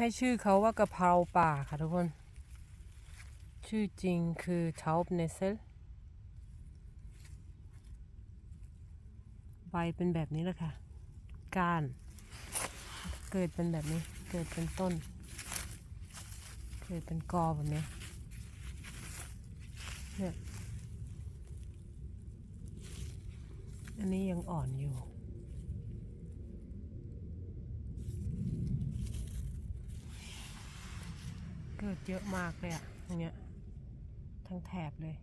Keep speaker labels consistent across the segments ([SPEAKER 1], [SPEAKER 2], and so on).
[SPEAKER 1] ให้ชื่อเขาว่ากะเพราป่าค่ะทุกคน ชื่อจริงคือทา b เนเซลใบเป็นแบบนี้แหละค่ะ ก้าน เกิดเป็นแบบนี้ เกิดเป็นต้น เกิดเป็นกอแบบนี้ เนี่ย อันนี้ยังอ่อนอยู่ เกิดเยอะมากเลยอะอย่างเงี้ย ทั้งแถบเลย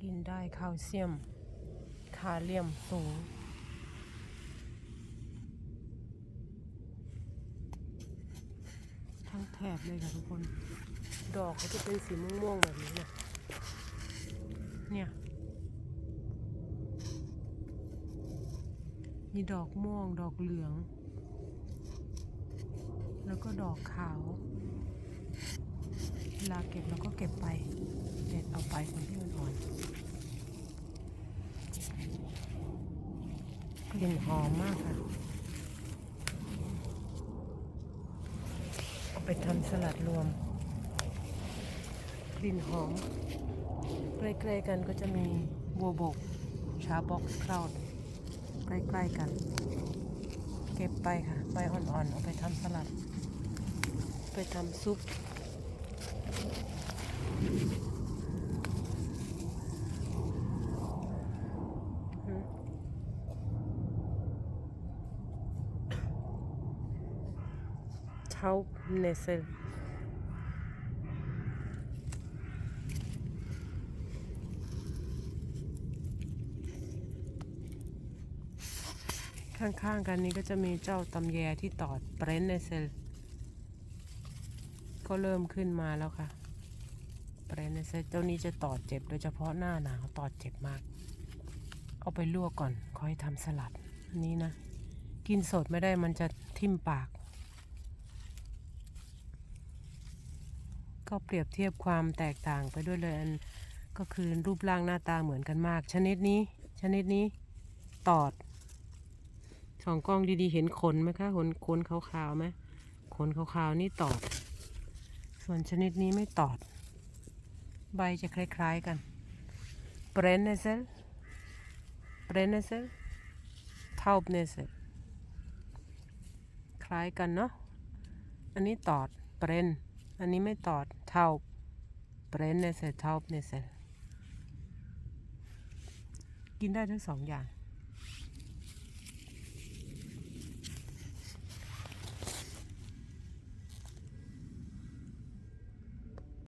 [SPEAKER 1] กินได้แคลเซียม คาเลียมสูง ทั้งแถบเลยค่ะทุกคน ดอกเขาจะเป็นสีม่วงๆแบบนี้นะเนี่ยมีดอกม่วงดอกเหลือง แล้วก็ดอกขาว เวลาเก็บเราก็เก็บไปเด็ดเอาไปคนที่มันอ่อนกลิ่นหอมมากค่ะ เอาไปทำสลัดรวม กลิ่นหอมใกล้ๆกันก็จะมีบัวบก ชาบ็อกซ์คราวดใกล้ๆกัน เก็บไปค่ะ ใบอ่อนๆ เอาไปทำสลัด ไปทำซุปเท้าเนเซลข้างๆกันนี้ก็จะมีเจ้าตำแยที่ตอดเบรนเนเซล ก็เริ่มขึ้นมาแล้วค่ะเบรนเนเซลเจ้านี้จะตอดเจ็บโดยเฉพาะหน้าหนาวตอดเจ็บมาก เอาไปลวกก่อนค่อยทำสลัดอันนี้นะ กินสดไม่ได้มันจะทิ่มปาก ก็เปรียบเทียบความแตกต่างไปด้วยเลยอันก็คือรูปร่างหน้าตาเหมือนกันมาก ชนิดนี้ ชนิดนี้ตอดสองกล้องดีๆ เห็นขนไหมคะขนขนขาวๆไหมขนขาวๆนี่ตอด ส่วนชนิดนี้ไม่ตอด ใบจะคล้ายๆกันเบรนเนเซลเบรนเนเซลทาบเนเซลคล้ายกันเนาะอันนี้ตอดเบรนอันนี้ไม่ตอดเท่าเบรนเนเซเท่าเนเซลกินได้ทั้งสองอย่าง